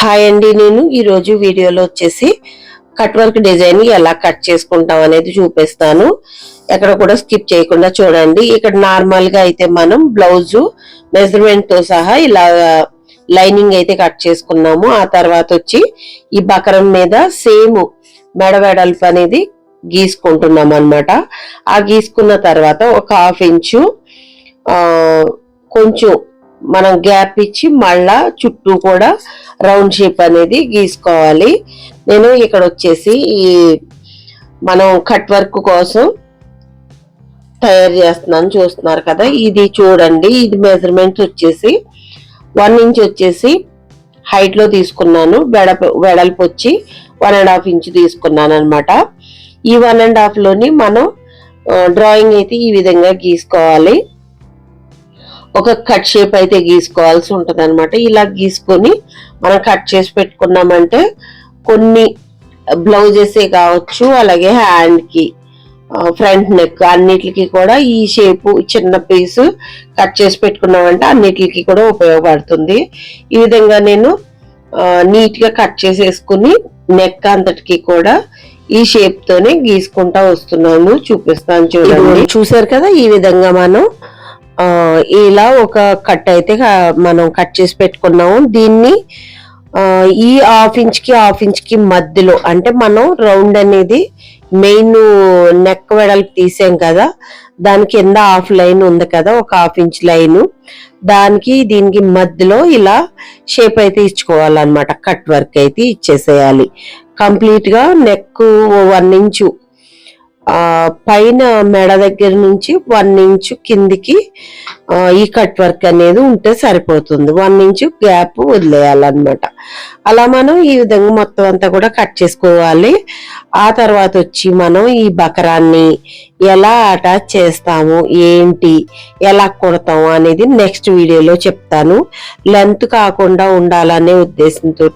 Hi అండి నేను ఈరోజు వీడియోలో వచ్చేసి కట్ వర్క్ డిజైన్ ఎలా కట్ చేసుకుంటాం అనేది చూపిస్తాను. ఎక్కడ కూడా స్కిప్ చేయకుండా చూడండి. ఇక్కడ నార్మల్గా అయితే మనం బ్లౌజ్ మెజర్మెంట్తో సహా ఇలా లైనింగ్ అయితే కట్ చేసుకున్నాము. ఆ తర్వాత వచ్చి ఈ బకరం మీద సేమ్ మెడ వెడల్పు అనేది గీసుకుంటున్నాం అన్నమాట. ఆ గీసుకున్న తర్వాత ఒక హాఫ్ ఇంచు ఆ, కొంచెం మనం గ్యాప్ ఇచ్చి మళ్ళా చుట్టూ కూడా రౌండ్ షేప్ అనేది గీసుకోవాలి. నేను ఇక్కడ వచ్చేసి ఈ మనం కట్ వర్క్ కోసం తయారు చేస్తున్నాను. చూస్తున్నారు కదా ఇది చూడండి. ఇది మెజర్మెంట్స్ వచ్చేసి వన్ ఇంచ్ వచ్చేసి హైట్లో తీసుకున్నాను. వెడప వెడల్పు వచ్చి వన్ అండ్ హాఫ్ ఇంచ్ తీసుకున్నాను అనమాట ఈ వన్ అండ్ హాఫ్లోని మనం డ్రాయింగ్ అయితే ఈ విధంగా గీసుకోవాలి. ఒక కట్ షేప్ అయితే గీసుకోవాల్సి ఉంటది అనమాట ఇలా గీసుకొని మనం కట్ చేసి పెట్టుకున్నామంటే కొన్ని బ్లౌజెస్ కావచ్చు అలాగే హ్యాండ్కి ఫ్రంట్ నెక్ అన్నిటికి కూడా ఈ షేప్ చిన్న పీస్ కట్ చేసి పెట్టుకున్నామంటే అన్నిటికి కూడా ఉపయోగపడుతుంది. ఈ విధంగా నేను నీట్గా కట్ చేసేసుకుని నెక్ అంతటికి కూడా ఈ షేప్ తోనే గీసుకుంటా వస్తున్నాను. చూపిస్తాను చూడండి. చూసారు కదా ఈ విధంగా మనం ఇలా ఒక కట్ అయితే మనం కట్ చేసి పెట్టుకున్నాము. దీన్ని ఈ హాఫ్ ఇంచ్కి హాఫ్ ఇంచ్కి మధ్యలో అంటే మనం రౌండ్ అనేది మెయిన్ నెక్ వెడల్పు తీసాం కదా దాని కింద హాఫ్ లైన్ ఉంది కదా ఒక హాఫ్ ఇంచ్ లైన్. దానికి దీనికి మధ్యలో ఇలా షేప్ అయితే ఇచ్చుకోవాలన్నమాట. కట్ వర్క్ అయితే ఇచ్చేసేయాలి. కంప్లీట్గా నెక్ వన్ ఇంచు పైన మెడ దగ్గర నుంచి వన్ ఇంచు కిందికి ఈ కట్ వర్క్ అనేది ఉంటే సరిపోతుంది. వన్ ఇంచు గ్యాప్ వదిలేయాలన్నమాట. అలా మనం ఈ విధంగా మొత్తం అంతా కూడా కట్ చేసుకోవాలి. ఆ తర్వాత వచ్చి మనం ఈ బకరాన్ని ఎలా అటాచ్ చేస్తాము ఏంటి ఎలా కుడతాము అనేది నెక్స్ట్ వీడియోలో చెప్తాను. లెంత్ కాకుండా ఉండాలనే ఉద్దేశంతో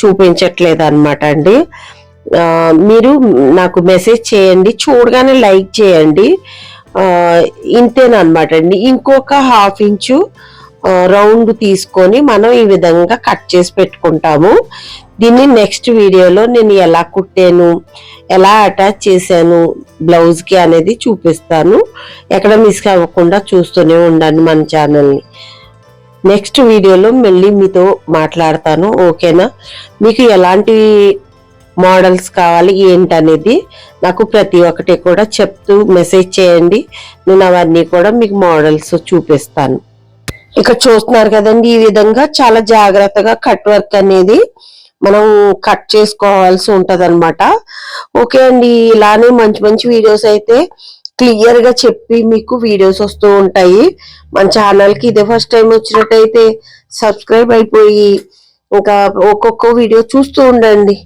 చూపించట్లేదు అనమాట అండి. మీరు నాకు మెసేజ్ చేయండి చూడగానే లైక్ చేయండి. ఇంతేనమాట అండి. ఇంకొక హాఫ్ ఇంచు రౌండ్ తీసుకొని మనం ఈ విధంగా కట్ చేసి పెట్టుకుంటాము. దీన్ని నెక్స్ట్ వీడియోలో నేను ఎలా కుట్టాను ఎలా అటాచ్ చేశాను బ్లౌజ్కి అనేది చూపిస్తాను. ఎక్కడ మిస్ అవ్వకుండా చూస్తూనే ఉండండి మన ఛానల్ని నెక్స్ట్ వీడియోలో మళ్ళీ మీతో మాట్లాడతాను. ఓకేనా మీకు ఎలాంటి మోడల్స్ కావాలి ఏంటనేది నాకు ప్రతి ఒక్కటి కూడా చెప్తూ మెసేజ్ చేయండి. నేను అవన్నీ కూడా మీకు మోడల్స్ చూపిస్తాను. ఇక చూస్తున్నారు కదండి ఈ విధంగా చాలా జాగ్రత్తగా కట్ వర్క్ అనేది మనం కట్ చేసుకోవాల్సి ఉంటది ఓకే అండి ఇలానే మంచి మంచి వీడియోస్ అయితే క్లియర్గా చెప్పి మీకు వీడియోస్ వస్తూ ఉంటాయి. మన ఛానల్కి ఇదే ఫస్ట్ టైం వచ్చినట్టయితే సబ్స్క్రైబ్ అయిపోయి ఇంకా ఒక్కొక్క వీడియో చూస్తూ ఉండండి.